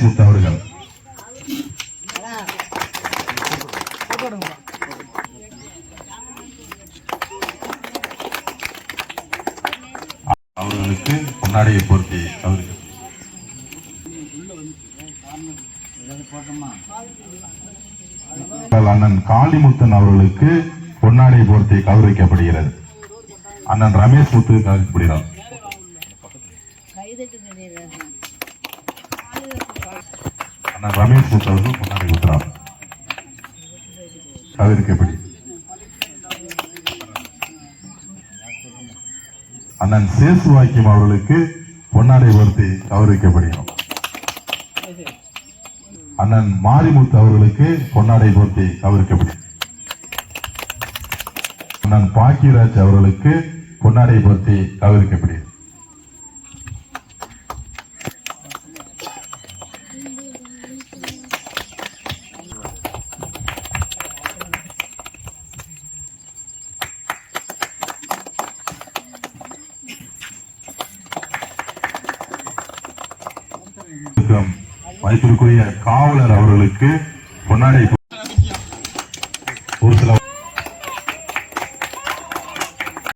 ரமேஷ் அவர்கள் அவர்களுக்கு பொன்னாடையை பொருத்தி அவருக்கு. அண்ணன் காளிமுத்தன் அவர்களுக்கு பொன்னாடை போர்த்தி கௌரவிக்கப்படுகிறது. அண்ணன் ரமேஷ் முத்து கௌரவிக்கப்படுகிறார். அண்ணன் ரமேஷ் முத்து அவர்கள் பொன்னாடை கொடுக்கிறார் கௌரவிக்கப்படி அண்ணன் சேசு வாக்கியம் அவர்களுக்கு பொன்னாடை போர்த்தி கௌரவிக்கப்படுகிறோம். அண்ணன் மாரிமுத்து அவர்களுக்கு பொன்னாடை போர்த்தி கௌரவிக்கப்படுகிறது அண்ணன் பாக்கியராஜ் அவர்களுக்கு பொன்னாடை போர்த்தி கௌரவிக்கப்படுகிறது மதிப்பிற்குரிய காவலர் அவர்களுக்கு பொன்னாடை ஒரு சில